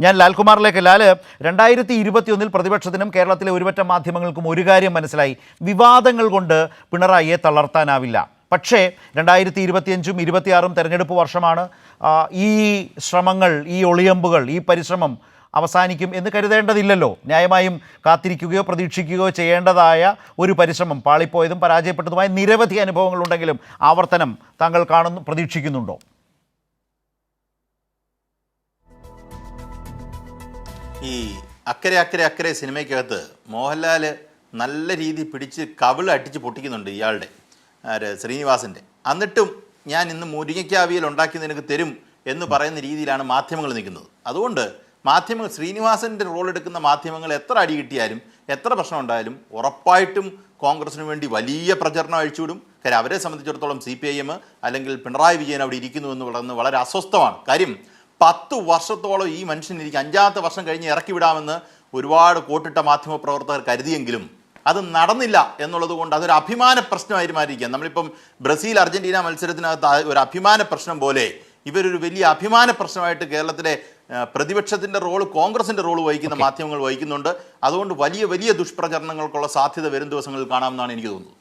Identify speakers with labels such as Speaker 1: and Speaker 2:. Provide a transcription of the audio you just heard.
Speaker 1: ഞാൻ ലാൽകുമാറിലേക്ക്. ലാൽ രണ്ടായിരത്തി ഇരുപത്തിയൊന്നിൽ പ്രതിപക്ഷത്തിനും കേരളത്തിലെ ഒരുപറ്റം മാധ്യമങ്ങൾക്കും ഒരു കാര്യം മനസ്സിലായി. വിവാദങ്ങൾ കൊണ്ട് പിണറായിയെ തളർത്താനാവില്ല. പക്ഷേ രണ്ടായിരത്തി ഇരുപത്തിയഞ്ചും ഇരുപത്തിയാറും തെരഞ്ഞെടുപ്പ് വർഷമാണ് ഈ ശ്രമങ്ങൾ ഈ ഒളിയമ്പുകൾ ഈ പരിശ്രമം അവസാനിക്കും എന്ന് കരുതേണ്ടതില്ലല്ലോ. ന്യായമായും കാത്തിരിക്കുകയോ പ്രതീക്ഷിക്കുകയോ ചെയ്യേണ്ടതായ ഒരു പരിശ്രമം പാളിപ്പോയതും പരാജയപ്പെട്ടതുമായ നിരവധി അനുഭവങ്ങളുണ്ടെങ്കിലും ആവർത്തനം താങ്കൾ കാണുന്നു പ്രതീക്ഷിക്കുന്നുണ്ടോ?
Speaker 2: ഈ അക്കരെ അക്കരെ അക്കരെ സിനിമയ്ക്കകത്ത് മോഹൻലാൽ നല്ല രീതി പിടിച്ച് കവിൾ അടിച്ച് പൊട്ടിക്കുന്നുണ്ട് ഇയാളുടെ ശ്രീനിവാസിന്റെ. എന്നിട്ടും ഞാൻ ഇന്ന് മുരിങ്ങയ്ക്കാവിയിൽ ഉണ്ടാക്കി നിനക്ക് തരും എന്ന് പറയുന്ന രീതിയിലാണ് മാധ്യമങ്ങൾ നിൽക്കുന്നത്. അതുകൊണ്ട് മാധ്യമങ്ങൾ ശ്രീനിവാസന്റെ റോൾ എടുക്കുന്ന മാധ്യമങ്ങൾ എത്ര അടി കിട്ടിയാലും എത്ര പ്രശ്നം ഉണ്ടായാലും ഉറപ്പായിട്ടും കോൺഗ്രസിന് വേണ്ടി വലിയ പ്രചരണം അഴിച്ചുവിടും. കാര്യം അവരെ സംബന്ധിച്ചിടത്തോളം സി പി ഐ എം അല്ലെങ്കിൽ പിണറായി വിജയൻ അവിടെ ഇരിക്കുന്നു എന്ന് പറയുന്നത് വളരെ അസ്വസ്ഥമാണ്. കാര്യം പത്ത് വർഷത്തോളം ഈ മനുഷ്യൻ എനിക്ക് അഞ്ചാമത്തെ വർഷം കഴിഞ്ഞ് ഇറക്കി വിടാമെന്ന് ഒരുപാട് കോട്ടിട്ട മാധ്യമ പ്രവർത്തകർ കരുതിയെങ്കിലും അത് നടന്നില്ല എന്നുള്ളത് കൊണ്ട് അതൊരു അഭിമാന പ്രശ്നമായി മാറിയിരിക്കുക നമ്മളിപ്പം ബ്രസീൽ അർജന്റീന മത്സരത്തിനകത്ത് ഒരു അഭിമാന പ്രശ്നം പോലെ ഇവരൊരു വലിയ അഭിമാന പ്രശ്നമായിട്ട് കേരളത്തിലെ പ്രതിപക്ഷത്തിന്റെ പ്രതിപക്ഷത്തിന്റെ റോൾ കോൺഗ്രസിന്റെ റോൾ വഹിക്കുന്ന മാധ്യമങ്ങൾ വഹിക്കുന്നുണ്ട്. അതുകൊണ്ട് വലിയ വലിയ ദുഷ്പ്രചരണങ്ങൾക്കുള്ള സാധ്യത വരും ദിവസങ്ങളിൽ കാണാമെന്നാണ് എനിക്ക് തോന്നുന്നത്.